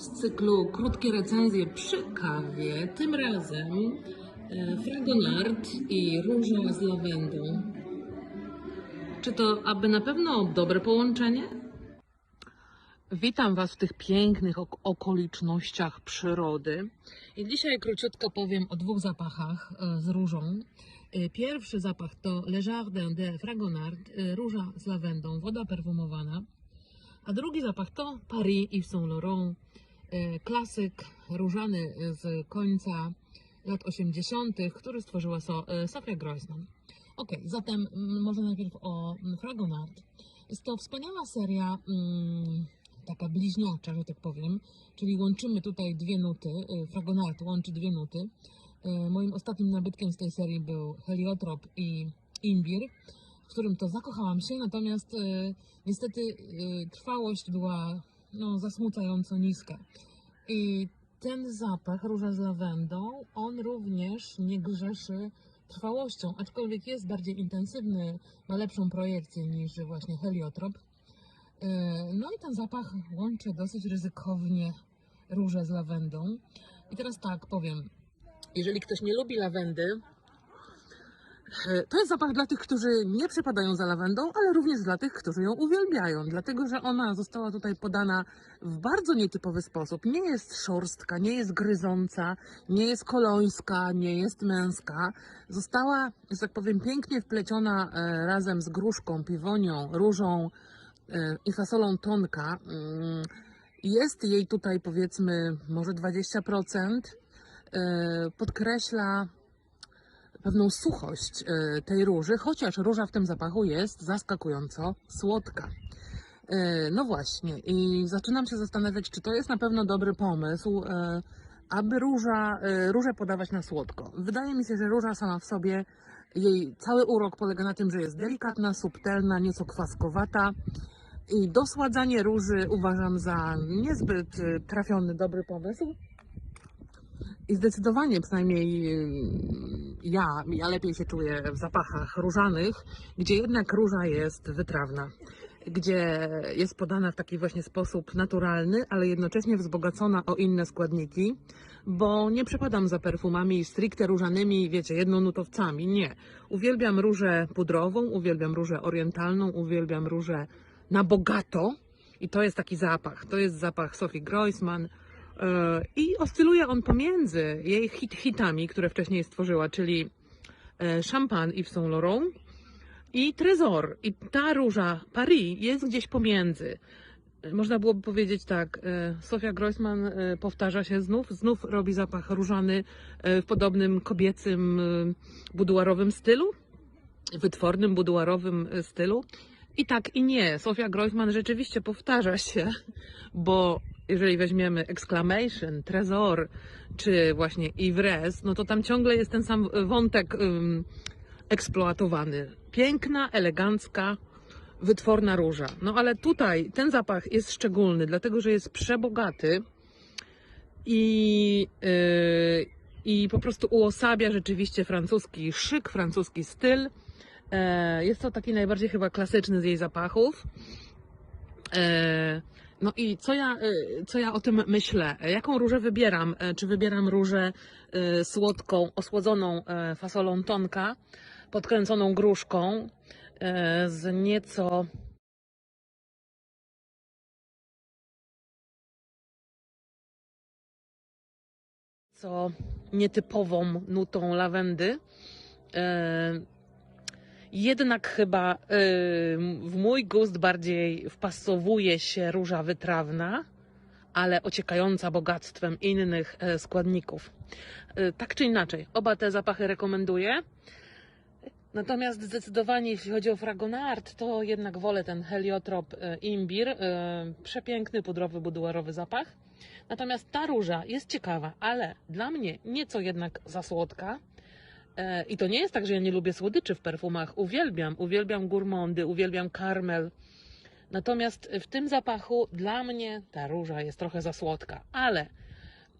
z cyklu Krótkie recenzje przy kawie. Tym razem e, Fragonard i róża z lawendą. Czy to aby na pewno dobre połączenie? Witam Was w tych pięknych ok- okolicznościach przyrody. I dzisiaj króciutko powiem o dwóch zapachach e, z różą. E, Pierwszy zapach to Le Jardin de Fragonard, róża z lawendą, woda perfumowana. A drugi zapach to Paris Yves Saint Laurent, klasyk różany z końca lat 80., który stworzyła e, Sofia Groisman. Ok, zatem może najpierw o Fragonard. Jest to wspaniała seria, mm, taka bliźniacza, że tak powiem, czyli łączymy tutaj dwie nuty. e, Fragonard łączy dwie nuty. E, Moim ostatnim nabytkiem z tej serii był heliotrop i imbir, w którym to zakochałam się, natomiast e, niestety e, trwałość była no, zasmucająco niska. I ten zapach róża z lawendą, on również nie grzeszy trwałością, aczkolwiek jest bardziej intensywny, ma lepszą projekcję niż właśnie heliotrop. E, No i ten zapach łączy dosyć ryzykownie róże z lawendą. I teraz tak powiem, jeżeli ktoś nie lubi lawendy, to jest zapach dla tych, którzy nie przepadają za lawendą, ale również dla tych, którzy ją uwielbiają, dlatego że ona została tutaj podana w bardzo nietypowy sposób. Nie jest szorstka, nie jest gryząca, nie jest kolońska, nie jest męska. Została, że tak powiem, pięknie wpleciona e, razem z gruszką, piwonią, różą e, i fasolą tonka. Mm, Jest jej tutaj powiedzmy może 20%. e, Podkreśla pewną suchość e, tej róży, chociaż róża w tym zapachu jest zaskakująco słodka. E, No właśnie, i zaczynam się zastanawiać, czy to jest na pewno dobry pomysł, e, aby róża, różę podawać na słodko. Wydaje mi się, że róża sama w sobie, jej cały urok polega na tym, że jest delikatna, subtelna, nieco kwaskowata. I dosładzanie róży uważam za niezbyt trafiony, dobry pomysł. I zdecydowanie, przynajmniej y, ja, ja lepiej się czuję w zapachach różanych, gdzie jednak róża jest wytrawna, gdzie jest podana w taki właśnie sposób naturalny, ale jednocześnie wzbogacona o inne składniki, bo nie przepadam za perfumami stricte różanymi, wiecie, jednonutowcami. Nie. Uwielbiam różę pudrową, uwielbiam różę orientalną, uwielbiam różę na bogato. I to jest taki zapach. To jest zapach Sophie Groisman. E, I oscyluje on pomiędzy jej hit, hitami, które wcześniej stworzyła, czyli e, Champagne Yves Saint Laurent i Trésor. I ta róża Paris jest gdzieś pomiędzy. Można byłoby powiedzieć tak, e, Sofia Groisman e, powtarza się znów, znów robi zapach różany w podobnym kobiecym buduarowym stylu, wytwornym buduarowym stylu. I tak i nie. Sofia Groisman rzeczywiście powtarza się, bo jeżeli weźmiemy Exclamation, Trezor, czy właśnie Ivres, no to tam ciągle jest ten sam wątek ym, eksploatowany. Piękna, elegancka, wytworna róża. No ale tutaj ten zapach jest szczególny, dlatego że jest przebogaty i, yy, i po prostu uosabia rzeczywiście francuski szyk, francuski styl. E, Jest to taki najbardziej chyba klasyczny z jej zapachów. E, No i co ja, e, co ja o tym myślę? Jaką różę wybieram? E, Czy wybieram różę e, słodką, osłodzoną e, fasolą tonka, podkręconą gruszką, e, z nieco co nietypową nutą lawendy. E, Jednak chyba w mój gust bardziej wpasowuje się róża wytrawna, ale ociekająca bogactwem innych e, składników. Y, Tak czy inaczej, oba te zapachy rekomenduję. Natomiast zdecydowanie, jeśli chodzi o Fragonard, to jednak wolę ten heliotrop e, imbir. e, Przepiękny, pudrowy, buduarowy zapach. Natomiast ta róża jest ciekawa, ale dla mnie nieco jednak za słodka. E, I to nie jest tak, że ja nie lubię słodyczy w perfumach. Uwielbiam, uwielbiam gourmandy, uwielbiam karmel. Natomiast w tym zapachu dla mnie ta róża jest trochę za słodka, ale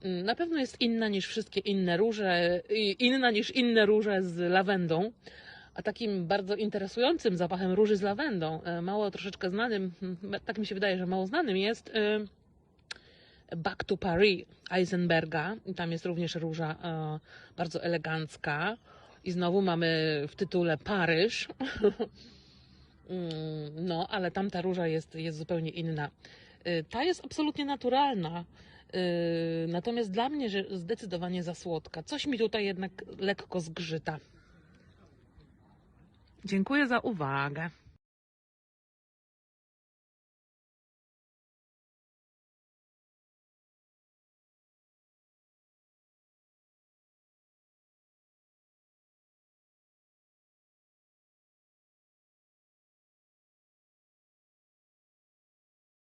mm, na pewno jest inna niż wszystkie inne róże, inna niż inne róże z lawendą. A takim bardzo interesującym zapachem róży z lawendą, e, mało troszeczkę znanym, tak mi się wydaje, że mało znanym jest e, Back to Paris Eisenberga. I Tam jest również róża e, bardzo elegancka. I znowu mamy w tytule Paryż. Mm, no, ale tamta róża jest, jest zupełnie inna. Y, Ta jest absolutnie naturalna. y, Natomiast dla mnie że zdecydowanie za słodka. Coś mi tutaj jednak lekko zgrzyta. Dziękuję za uwagę.